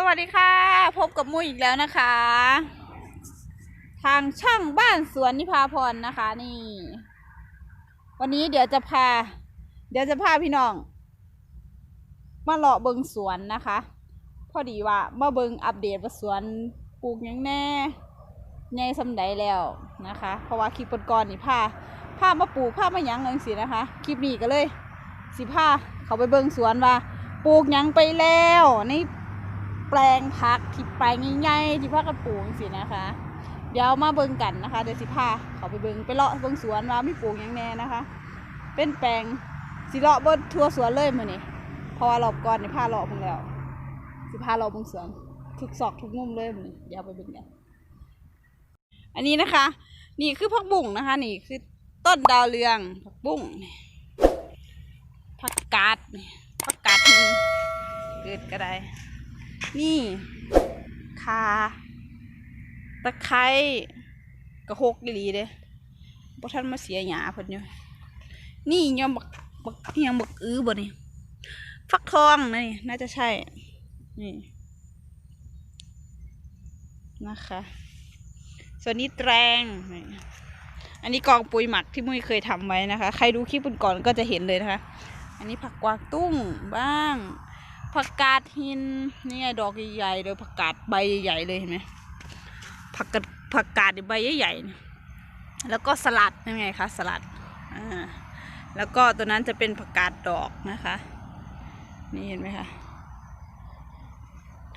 สวัสดีค่ะ พบกับมุ้ยอีกแล้วนะคะ ทางช่างบ้านสวนนิพาพรนะคะ นี่ วันนี้เดี๋ยวจะพา เดี๋ยวจะพาพี่น้อง มาเลาะเบิงสวนนะคะ พอดีว่ามาเบิงอัปเดตว่าสวนปลูกยังแน่ในสำใดแล้วนะคะ เพราะว่าคลิปก่อนๆนี่พาพามาปลูกพามายังเลยสินะคะคลิปนี้ก็เลย สิพาเขาไปเบิงสวนว่าปลูกยังไปแล้วใน แปลงพักที่แปลงใหญ่ๆที่พากันปลูกสินะคะ เดี๋ยวมาเบิงกันนะคะเดี๋ยวสิพาเขาไปเบิงไปเลาะเบิงสวนว่ามีปลูกยังแน่นะคะ เป็นแปลงสิเลาะเบิดทั่วสวนเลยมื้อนี้พราะว่ารอบก่อนนี่พาเลาะเบิ่งแล้ว สิพาเลาะเบิงสวนทุกซอกทุกมุมเลยมื้อนี้เดี๋ยวไปเบิงกันอันนี้นะคะ นี่คือผักบุ้งนะคะ นี่คือต้นดาวเรืองผักบุ้งผักกาดผักกาดเกิดก็ได้ นี่คาตะไคร้กระหกอีหลีเด้บ่ทันมาเสียหยาเพิ่นอยู่นี่ยังบักบักยังบักอื้อบ่นี่ฟักทองนี่น่าจะใช่ นี่ นะคะ ส่วนนี้แตรงอันนี้กองปุ๋ยหมักที่มุ้ยเคยทำไว้นะคะ ใครดูคลิปก่อนก็จะเห็นเลยนะคะ อันนี้ผักกวางตุ้งบ้าง ผักกาดหินนี่ไงดอกใหญ่ๆเลยผักกาดใบใหญ่ๆเลยเห็นไหมผักกาดผักกาดใบใหญ่ๆแล้วก็สลัดนี่ไงคะสลัดอ่าแล้วก็ตัวนั้นจะเป็นผักกาดดอกนะคะ นี่เห็นไหมคะ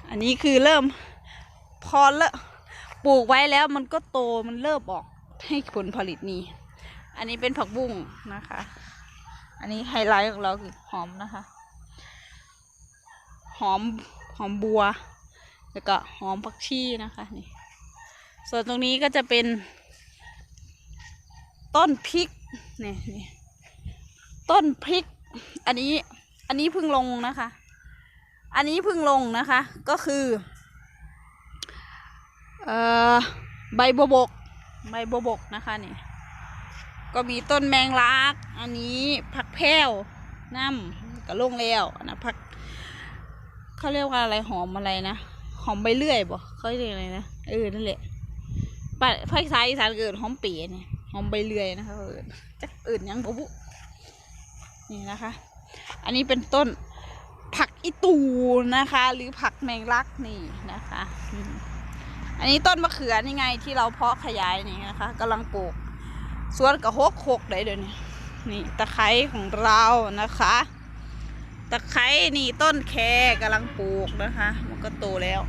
อันนี้คือเริ่มพอเละปลูกไว้แล้วมันก็โตมันเริ่มออกให้ผลผลิตนี่อันนี้เป็นผักบุ้งนะคะ อันนี้ไฮไลท์ของเราคือหอมนะคะ หอมหอมบัว แล้วก็หอมผักชีนะคะนี่ส่วนตรงนี้ก็จะเป็น ต้นพริกนี่นี่ต้นพริก อันนี้อันนี้เพิ่งลงนะคะ อันนี้เพิ่งลงนะคะ ก็คือเอ่อใบบัวบกใบบัวบกนะคะนี่ก็มีต้นแมงลัก อันนี้ผักแพรวน้ำก็ลงแล้วนะผัก เขาเรียกว่าอะไรหอมอะไรนะหอมใบเลื่อยบ่เขาเรียกอะไรนะเออนั่นแหละปะภาษาอีสานเกิดหอมเปียเนี่ยหอมใบเลื่อยนะคะเอิญจะเอิญยังบ่บุนี่นะคะ อันนี้เป็นต้นผักอีตูนะคะ หรือผักแมงลักนี่นะคะอันนี้ต้นมะเขือนี่ไงที่เราเพาะขยายนี่นะคะกำลังปลูกสวนกระหกหกได้เดี๋ยวนี้นี่ตะไคร้ของเรานะคะ ตะไคร้นี่ต้นแคกำลังปลูกนะคะ มันก็โตแล้ว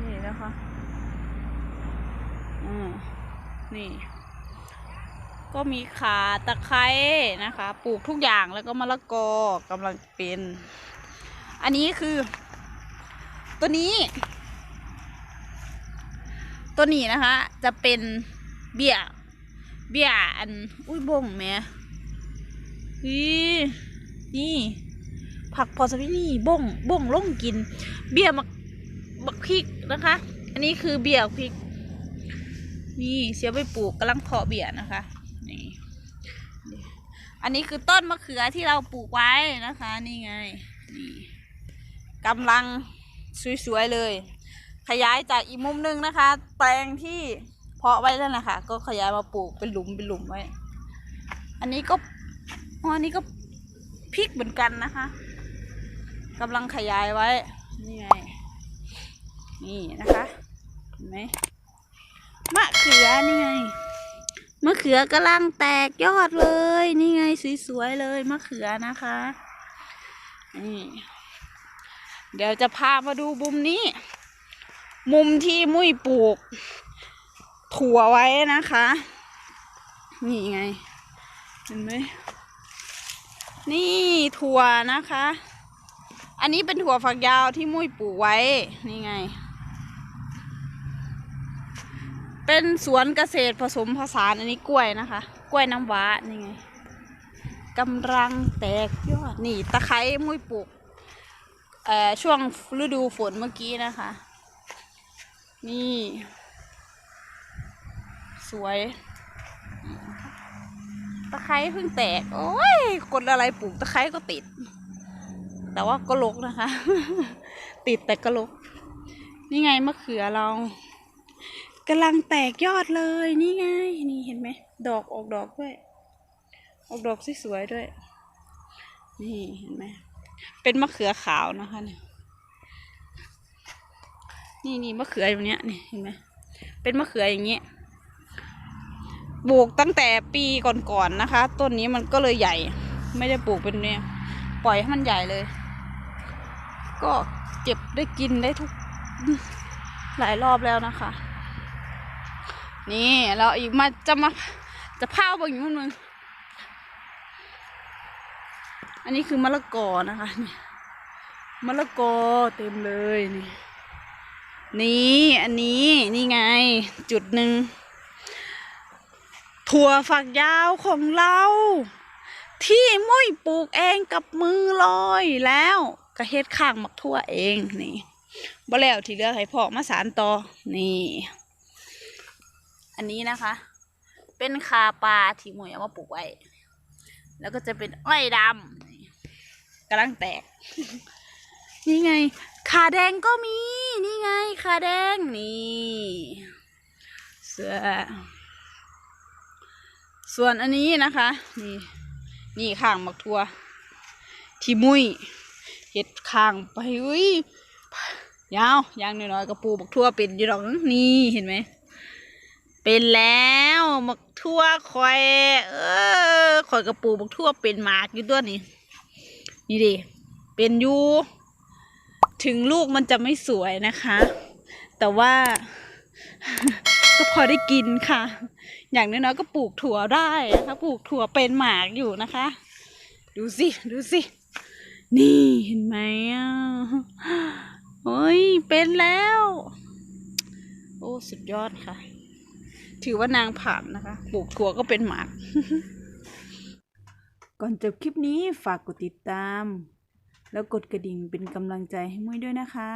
นี่นะคะอืมนี่ ก็มีขาตะไคร้นะคะ ปลูกทุกอย่างแล้วก็มะละกอกำลังเป็น อันนี้คือ ตัวนี้ ตัวนี้นะคะ จะเป็นเบี้ย เบี้ยอัน อุ้ยบงแหม่นี่ นี่ผักพอสวินี่บงบงลงกิน เบี้ยมักบักพริกนะคะ อันนี้คือเบี้ยพริก นี่เสียไปปลูกกำลังเพาะเบี้ยนะคะนี่อันนี้คือต้นมะเขือที่เราปลูกไว้นะคะ นี่ไงนี่กำลังสวยๆเลย ขยายจากอีกมุมหนึงนะคะ แปลงที่เพาะไว้แล้วนะคะก็ขยายมาปลูกเป็นหลุมเป็นหลุมไว้ อันนี้ก็อ๋ออันนี้ก็ พริกเหมือนกันนะคะกำลังขยายไว้ นี่ไง นี่นะคะเห็นไหมมะเขือนี่ไง มะเขือกำลังแตกยอดเลย นี่ไงสวยๆเลยมะเขือนะคะ นี่ เดี๋ยวจะพามาดูมุมนี้ มุมที่มุ้ยปลูก ถั่วไว้นะคะ นี่ไง เห็นไหม นี่ถั่วนะคะ อันนี้เป็นถั่วฝักยาวที่มุ้ยปลูกไว้ นี่ไง เป็นสวนเกษตรผสมผสานอันนี้กล้วยนะคะ กล้วยน้ำว้า นี่ไงกำลังแตกยอด นี่ตะไคร้มุ้ยปลูกช่วงฤดูฝนเมื่อกี้นะคะ นี่ สวย ตะไคร้เพิ่งแตก โอ้ยกดอะไรปลูกตะไคร้ก็ติด แต่ว่าก็ลกนะคะ ติดแต่ก็ลก นี่ไงมะเขือเรากำลังแตกยอดเลยนี่ไง นี่เห็นไหม ดอกออกดอกด้วย ออกดอกสวยๆด้วย นี่เห็นไหม เป็นมะเขือขาวนะคะเนี่ยนี่นี่มะเขืออย่างเนี้ยนี่เห็นไหมเป็นมะเขืออย่างเงี้ย ปลูกตั้งแต่ปีก่อนๆนะคะ ต้นนี้มันก็เลยใหญ่ ไม่ได้ปลูกเป็นเนี่ยปล่อยให้มันใหญ่เลย ก็เก็บได้กินได้ทุกหลายรอบแล้วนะคะ นี่เราอีกมาจะมาจะพาบางอย่างมึงอันนี้คือมะละกอนะคะนี่มะละกอเต็มเลยนี่นี่อันนี้นี่ไงจุดหนึ่ง ถั่วฝักยาวของเรา ที่มุ้ยปลูกเองกับมือเลยแล้วกระเฮ็ดข้างมักทั่วเองนี่บ่แล้วที่เหลือให้พ่อมาสารต่อนี่ อันนี้นะคะ เป็นคาปลาที่มุ้ยเอามาปลูกไว้แล้วก็จะเป็นอ้อยดำกำลังแตก นี่ไง ขาแดงก็มี นี่ไง ขาแดงนี่ เสือ ส่วนอันนี้นะคะ นี่นี่ข้างมักทัวที่มุ้ยเห็ดข้างไปอุ้ยยาวยางน้อยๆกระปูบักทั่วเป็นอยู่ดอกนี่เห็นไหมเป็นแล้วมักทั่วคอยเออคอยกระปูบักทั่วเป็นหมากอยู่ตัวนี้นี่ดิเป็นอยู่ถึงลูกมันจะไม่สวยนะคะ แต่ว่า ก็พอได้กินค่ะ อย่างน้อยๆก็ปลูกถั่วได้นะคะปลูกถั่วเป็นหมากอยู่นะคะ ดูสิดูสิ นี่เห็นไหมอะโอ้ยเป็นแล้ว โอ้สุดยอดค่ะ ถือว่านางผ่านนะคะ ปลูกถั่วก็เป็นหมาก ก่อนจบคลิปนี้ฝากกดติดตาม แล้วกดกระดิ่งเป็นกำลังใจให้มุ้ยด้วยนะคะ